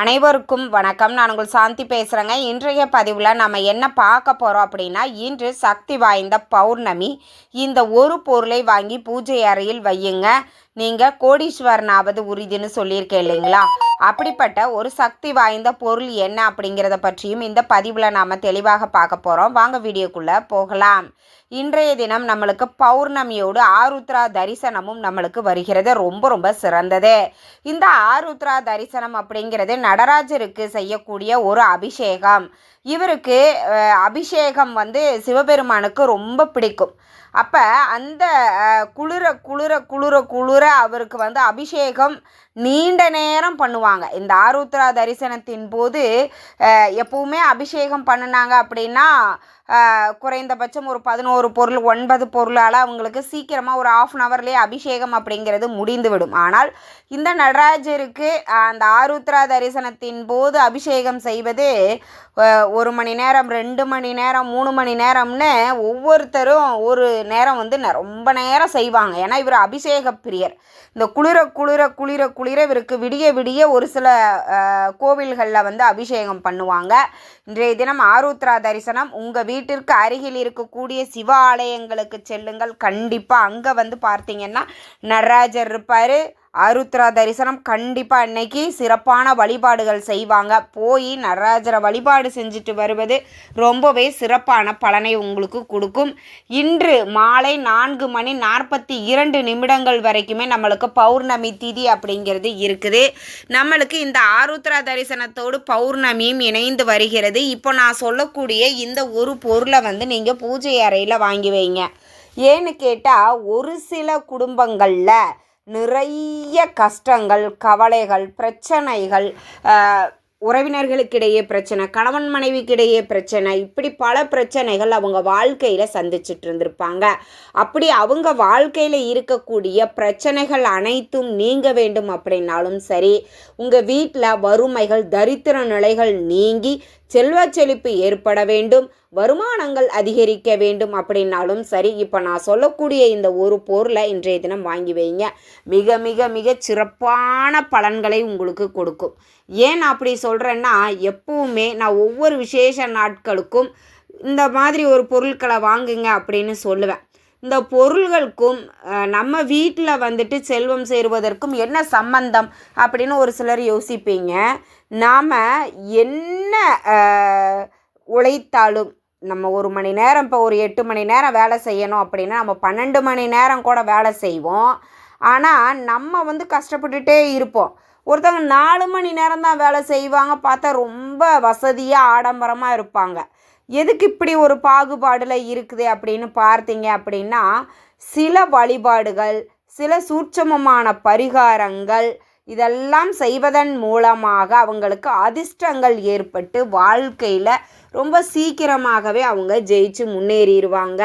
அனைவருக்கும் வணக்கம். நான் உங்கள் சாந்தி பேசுகிறேங்க இன்றைய பதிவில் நம்ம என்ன பார்க்க போகிறோம் அப்படின்னா இன்று சக்தி வாய்ந்த பௌர்ணமி. இந்த ஒரு பொருளை வாங்கி பூஜை அறையில் வையுங்க. நீங்கள் கோடீஸ்வரனாவது உறுதின்னு சொல்லியிருக்கேன் இல்லைங்களா? அப்படிப்பட்ட ஒரு சக்தி வாய்ந்த பொருள் என்ன அப்படிங்கிறத பற்றியும் இந்த பதிவில் நாம் தெளிவாக பார்க்க போகிறோம் வாங்க வீடியோக்குள்ளே போகலாம். இன்றைய தினம் நம்மளுக்கு பௌர்ணமியோடு ஆருத்ரா தரிசனமும் நம்மளுக்கு வருகிறது. ரொம்ப ரொம்ப சிறந்தது. இந்த ஆருத்ரா தரிசனம் அப்படிங்கிறது நடராஜருக்கு செய்யக்கூடிய ஒரு அபிஷேகம். இவருக்கு அபிஷேகம் வந்து சிவபெருமானுக்கு ரொம்ப பிடிக்கும். அப்போ அந்த குளிர குளிர குளிர குளிர அவருக்கு வந்து அபிஷேகம் நீண்ட நேரம் பண்ணுவாங்க. இந்த ஆருத்ரா தரிசனத்தின் போது எப்பவுமே அபிஷேகம் பண்ணினாங்க அப்படின்னா குறைந்தபட்சம் ஒரு பதினோரு பொருள் ஒன்பது பொருளால் அவங்களுக்கு சீக்கிரமாக ஒரு ஆஃப் அன் ஹவர்லேயே அபிஷேகம் அப்படிங்கிறது முடிந்துவிடும். ஆனால் இந்த நடராஜருக்கு அந்த ஆருத்ரா தரிசனத்தின் போது அபிஷேகம் செய்வது ஒரு மணி நேரம் ரெண்டு மணி நேரம் மூணு மணி நேரம்னு ஒவ்வொருத்தரும் ஒரு நேரம் வந்து ந- ரொம்ப நேரம் செய்வாங்க. ஏன்னா இவர் அபிஷேக பிரியர். இந்த குளிர குளிர குளிர குளிர இவருக்கு விடிய விடிய ஒரு சில கோவில்களில் வந்து அபிஷேகம் பண்ணுவாங்க. இன்றைய தினம் ஆருத்ரா தரிசனம். உங்கள் வீட்டிற்கு அருகில் இருக்கக்கூடிய சிவ ஆலயங்களுக்கு செல்லுங்கள். கண்டிப்பாக அங்கே வந்து பார்த்தீங்கன்னா நடராஜர் இருப்பார். ஆருத்ரா தரிசனம் கண்டிப்பாக அன்னைக்கு சிறப்பான வழிபாடுகள் செய்வாங்க. போய் நடராஜரை வழிபாடு செஞ்சுட்டு வருவது ரொம்பவே சிறப்பான பலனை உங்களுக்கு கொடுக்கும். இன்று மாலை நான்கு மணி நாற்பத்தி இரண்டு நிமிடங்கள் வரைக்குமே நம்மளுக்கு பௌர்ணமி திதி அப்படிங்கிறது இருக்குது. நம்மளுக்கு இந்த ஆருத்ரா தரிசனத்தோடு பௌர்ணமியும் இணைந்து வருகிறது. இப்போ நான் சொல்லக்கூடிய இந்த ஒரு பொருளை வந்து நீங்கள் பூஜை அறையில் வாங்கி வைங்க. ஏன்னு கேட்டால் ஒரு சில குடும்பங்களில் நிறைய கஷ்டங்கள் கவலைகள் பிரச்சனைகள் உறவினர்களுக்கிடையே பிரச்சனை கணவன் மனைவிக்கிடையே பிரச்சனை இப்படி பல பிரச்சனைகள் அவங்க வாழ்க்கையில் சந்திச்சுட்டு இருந்திருப்பாங்க. அப்படி அவங்க வாழ்க்கையில் இருக்கக்கூடிய பிரச்சனைகள் அனைத்தும் நீங்க வேண்டும் அப்படின்னாலும் சரி உங்கள் வீட்டில் வறுமைகள் தரித்திர நிலைகள் நீங்கி செல்வ செழிப்பு ஏற்பட வேண்டும் வருமானங்கள் அதிகரிக்க வேண்டும் அப்படின்னாலும் சரி இப்போ நான் சொல்லக்கூடிய இந்த ஒரு பொருளை இன்றைய தினம் வாங்கி வைங்க. மிக மிக மிக சிறப்பான பலன்களை உங்களுக்கு கொடுக்கும். ஏன் அப்படி சொல்கிறேன்னா எப்பவுமே நான் ஒவ்வொரு விசேஷ நாட்களுக்கும் இந்த மாதிரி ஒரு பொருட்களை வாங்குங்க அப்படின்னு சொல்லுவேன். இந்த பொருள்களுக்கும் நம்ம வீட்டில் வந்துட்டு செல்வம் சேருவதற்கும் என்ன சம்பந்தம் அப்படின்னு ஒரு சிலர் யோசிப்பீங்க. நாம் என்ன உழைத்தாலும் நம்ம ஒரு மணி நேரம் இப்போ ஒரு எட்டு மணி நேரம் வேலை செய்யணும் அப்படின்னா நம்ம பன்னெண்டு மணி நேரம் கூட வேலை செய்வோம். ஆனால் நம்ம வந்து கஷ்டப்பட்டுட்டே இருப்போம். ஒருத்தவங்க நாலு மணி நேரம் தான் வேலை செய்வாங்க பார்த்தா ரொம்ப வசதியாக ஆடம்பரமாக இருப்பாங்க. எதுக்கு இப்படி ஒரு பாகுபாடில் இருக்குது அப்படின்னு பார்த்தீங்க அப்படின்னா சில வழிபாடுகள் சில சூட்சமமான பரிகாரங்கள் இதெல்லாம் செய்வதன் மூலமாக அவங்களுக்கு அதிர்ஷ்டங்கள் ஏற்பட்டு வாழ்க்கையில் ரொம்ப சீக்கிரமாகவே அவங்க ஜெயிச்சு முன்னேறிடுவாங்க.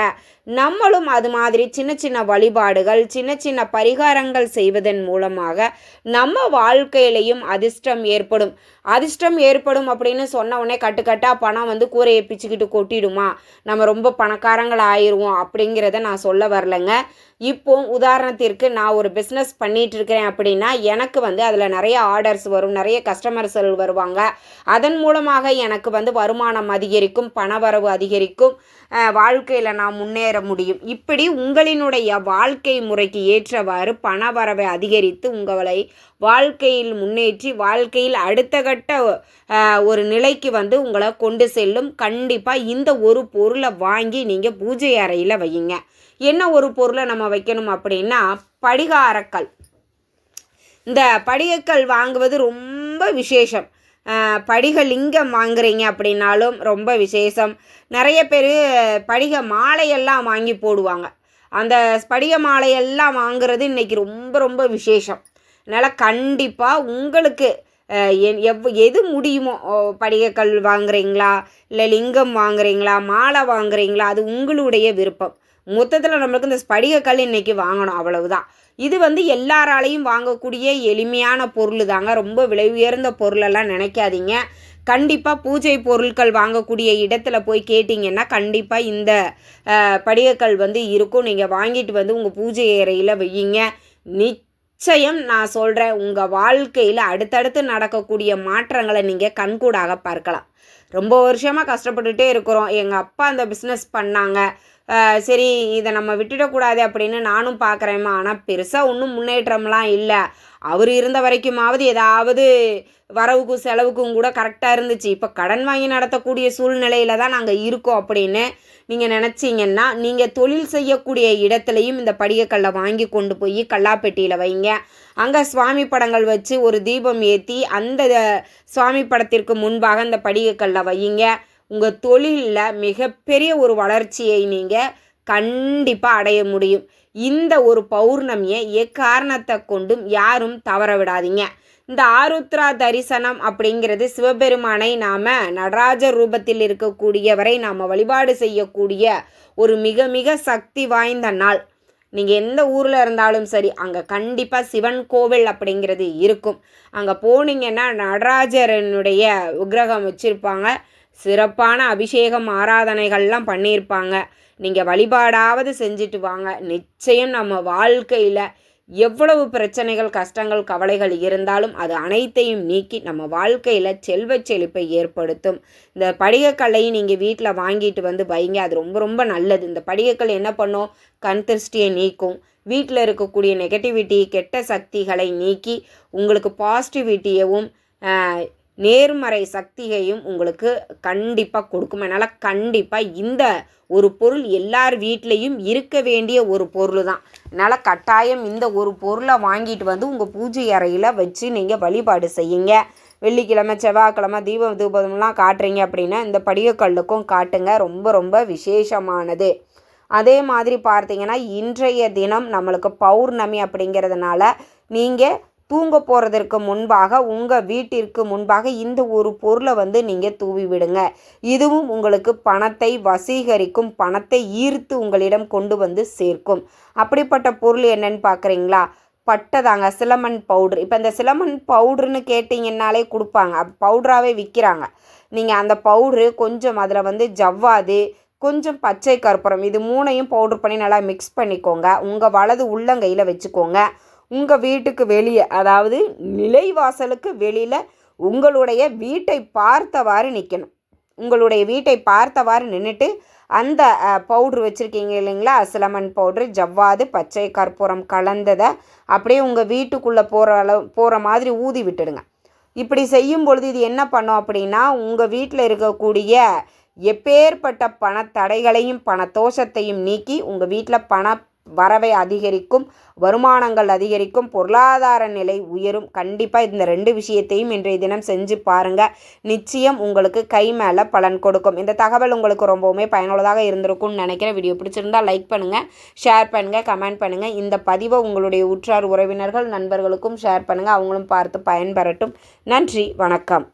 நம்மளும் அது மாதிரி சின்ன சின்ன வழிபாடுகள் சின்ன சின்ன பரிகாரங்கள் செய்வதன் மூலமாக நம்ம வாழ்க்கையிலையும் அதிர்ஷ்டம் ஏற்படும். அதிர்ஷ்டம் ஏற்படும் அப்படின்னு சொன்ன உடனே கட்டுக்கட்டாக பணம் வந்து கூரையை பிச்சுக்கிட்டு கொட்டிடுமா? நம்ம ரொம்ப பணக்காரங்கள் ஆயிடுவோம் அப்படிங்கிறத நான் சொல்ல வரலைங்க. இப்போ உதாரணத்திற்கு நான் ஒரு பிஸ்னஸ் பண்ணிட்டு இருக்கிறேன் அப்படின்னா எனக்கு வந்து அதில் நிறைய ஆர்டர்ஸ் வரும் நிறைய கஸ்டமர்ஸ்கள் வருவாங்க. அதன் மூலமாக எனக்கு வந்து வருமானம் அதிகரிக்கும் பணவரவு அதிகரிக்கும் வாழ்க்கையில் நாம் முன்னேற முடியும். இப்படி உங்களினுடைய வாழ்க்கை முறைக்கு ஏற்றவாறு பணவரவை அதிகரித்து உங்களை வாழ்க்கையில் முன்னேற்றி வாழ்க்கையில் அடுத்த கட்ட ஒரு நிலைக்கு வந்து உங்களை கொண்டு செல்லும். கண்டிப்பாக இந்த ஒரு பொருளை வாங்கி நீங்கள் பூஜை அறையில் வையுங்க. என்ன ஒரு பொருளை நம்ம வைக்கணும் அப்படின்னா படிகாரக்கல். இந்த படிகக்கல் வாங்குவது ரொம்ப விசேஷம். படிக லிங்கம் வாங்குறீங்க அப்படின்னாலும் ரொம்ப விசேஷம். நிறைய பேர் படிக மாலையெல்லாம் வாங்கி போடுவாங்க. அந்த படிக மாலையெல்லாம் வாங்குறது இன்னைக்கு ரொம்ப ரொம்ப விசேஷம். அதனால் கண்டிப்பாக உங்களுக்கு எ- எவ் எது முடியுமோ படிகக்கல் வாங்குறீங்களா? இல்லை லிங்கம் வாங்குறீங்களா? மாலை வாங்குறீங்களா? அது உங்களுடைய விருப்பம். மொத்தத்தில் நம்மளுக்கு இந்த ஸ்படிகக்கல் இன்றைக்கி வாங்கணும் அவ்வளவுதான். இது வந்து எல்லாராலையும் வாங்கக்கூடிய எளிமையான பொருள் தாங்க ரொம்ப விலை உயர்ந்த பொருளெல்லாம் நினைக்காதீங்க. கண்டிப்பாக பூஜை பொருட்கள் வாங்கக்கூடிய இடத்துல போய் கேட்டிங்கன்னா கண்டிப்பாக இந்த படிகக்கல் வந்து இருக்கும். நீங்கள் வாங்கிட்டு வந்து உங்கள் பூஜை அறையில் வையுங்க. நிச்சயம் நான் சொல்கிறேன் உங்கள் வாழ்க்கையில் அடுத்தடுத்து நடக்கக்கூடிய மாற்றங்களை நீங்கள் கண்கூடாக பார்க்கலாம். ரொம்ப வருஷமாக கஷ்டப்பட்டுட்டே இருக்கிறோம். எங்கள் அப்பா அந்த பிஸ்னஸ் பண்ணாங்க. சரி இதை நம்ம விட்டுடக்கூடாது அப்படின்னு நானும் பார்க்குறேம்மா ஆனால் பெருசாக ஒன்றும் முன்னேற்றம்லாம் இல்லை. அவர் இருந்த வரைக்குமாவது ஏதாவது வரவுக்கும் செலவுக்கும் கூட கரெக்டாக இருந்துச்சு. இப்போ கடன் வாங்கி நடத்தக்கூடிய சூழ்நிலையில தான் நாங்கள் இருக்கோம் அப்படின்னு நீங்கள் நினச்சிங்கன்னா நீங்கள் தொழில் செய்யக்கூடிய இடத்துலையும் இந்த படிகக்கல்லை வாங்கி கொண்டு போய் கல்லாப்பெட்டியில் வைங்க. அங்கே சுவாமி படங்கள் வச்சு ஒரு தீபம் ஏற்றி அந்த சுவாமி படத்திற்கு முன்பாக இந்த படிகக்கல்லை வையுங்க. உங்கள் தொழிலில் மிகப்பெரிய ஒரு வளர்ச்சியை நீங்கள் கண்டிப்பாக அடைய முடியும். இந்த ஒரு பௌர்ணமியை எக்காரணத்தை கொண்டும் யாரும் தவற விடாதீங்க. இந்த ஆருத்ரா தரிசனம் அப்படிங்கிறது சிவபெருமானை நாம் நடராஜர் ரூபத்தில் இருக்கக்கூடியவரை நாம் வழிபாடு செய்யக்கூடிய ஒரு மிக மிக சக்தி வாய்ந்த நாள். நீங்கள் எந்த ஊரில் இருந்தாலும் சரி அங்கே கண்டிப்பாக சிவன் கோவில் அப்படிங்கிறது இருக்கும். அங்கே போனீங்கன்னா நடராஜரனுடைய விக்கிரகம் வச்சுருப்பாங்க. சிறப்பான அபிஷேகம் ஆராதனைகள்லாம் பண்ணியிருப்பாங்க. நீங்கள் வழிபாடாவது செஞ்சுட்டு வாங்க. நிச்சயம் நம்ம வாழ்க்கையில் எவ்வளவு பிரச்சனைகள் கஷ்டங்கள் கவலைகள் இருந்தாலும் அது அனைத்தையும் நீக்கி நம்ம வாழ்க்கையில் செல்வ செழிப்பை ஏற்படுத்தும். இந்த படிகக்கல்லை நீங்கள் வீட்டில் வாங்கிட்டு வந்து வைங்க. அது ரொம்ப ரொம்ப நல்லது. இந்த படிகக்கல் என்ன பண்ணும்? கண் திருஷ்டியை நீக்கும். வீட்டில் இருக்கக்கூடிய நெகட்டிவிட்டி கெட்ட சக்திகளை நீக்கி உங்களுக்கு பாசிட்டிவிட்டியவும் நேர்மறை சக்தியையும் உங்களுக்கு கண்டிப்பாக கொடுக்கும். அதனால் கண்டிப்பாக இந்த ஒரு பொருள் எல்லார் வீட்லேயும் இருக்க வேண்டிய ஒரு பொருள் தான் அதனால் கட்டாயம் இந்த ஒரு பொருளை வாங்கிட்டு வந்து உங்கள் பூஜை அறையில் வச்சு நீங்கள் வழிபாடு செய்யுங்க. வெள்ளிக்கிழமை செவ்வாய்க்கிழமை தீபம் தூபம்லாம் காட்டுறீங்க அப்படின்னா இந்த படிகக்கல்லுக்கும் காட்டுங்க. ரொம்ப ரொம்ப விசேஷமானது. அதே மாதிரி பார்த்தீங்கன்னா இன்றைய தினம் நம்மளுக்கு பௌர்ணமி அப்படிங்கிறதுனால நீங்கள் தூங்க போகிறதற்கு முன்பாக உங்கள் வீட்டிற்கு முன்பாக இந்த ஒரு பொருளை வந்து நீங்கள் தூவி விடுங்க. இதுவும் உங்களுக்கு பணத்தை வசீகரிக்கும் பணத்தை ஈர்த்து உங்களிடம் கொண்டு வந்து சேர்க்கும். அப்படிப்பட்ட பொருள் என்னன்னு பார்க்குறீங்களா? பட்டதாங்க சிலமன் பவுட்ரு. இப்போ இந்த சிலமன் பவுட்ருன்னு கேட்டிங்கன்னாலே கொடுப்பாங்க. பவுட்ராகவே விற்கிறாங்க நீங்கள் அந்த பவுட்ரு கொஞ்சம் அதில் வந்து ஜவ்வாது கொஞ்சம் பச்சை கற்பூரம் இது மூணையும் பவுட்ரு பண்ணி நல்லா மிக்ஸ் பண்ணிக்கோங்க. உங்கள் வலது உள்ளங்கையில் வச்சுக்கோங்க. உங்கள் வீட்டுக்கு வெளியே அதாவது நிலைவாசலுக்கு வெளியில் உங்களுடைய வீட்டை பார்த்தவாறு நிற்கணும் உங்களுடைய வீட்டை பார்த்தவாறு நின்றுட்டு அந்த பவுட்ரு வச்சுருக்கீங்க இல்லைங்களா? சிலமன் பவுட்ரு ஜவ்வாது பச்சை கற்பூரம் கலந்ததை அப்படியே உங்கள் வீட்டுக்குள்ளே போகிற அளவு போகிற மாதிரி ஊதி விட்டுடுங்க. இப்படி செய்யும் பொழுது இது என்ன பண்ணும் அப்படின்னா உங்கள் வீட்டில் இருக்கக்கூடிய எப்பேற்பட்ட பணத்தடைகளையும் பணத்தோஷத்தையும் நீக்கி உங்கள் வீட்டில் பண வரவை அதிகரிக்கும் வருமானங்கள் அதிகரிக்கும் பொருளாதார நிலை உயரும். கண்டிப்பாக இந்த ரெண்டு விஷயத்தையும் இன்றைய தினம் செஞ்சு பாருங்கள் நிச்சயம் உங்களுக்கு கை மேலே பலன் கொடுக்கும். இந்த தகவல் உங்களுக்கு ரொம்பவுமே பயனுள்ளதாக இருந்திருக்கும்னு நினைக்கிறேன். வீடியோ பிடிச்சிருந்தால் லைக் பண்ணுங்கள் ஷேர் பண்ணுங்கள் கமெண்ட் பண்ணுங்கள் இந்த பதிவை உங்களுடைய உற்றார் உறவினர்கள் நண்பர்களுக்கும் ஷேர் பண்ணுங்கள் அவங்களும் பார்த்து பயன்பெறட்டும். நன்றி வணக்கம்.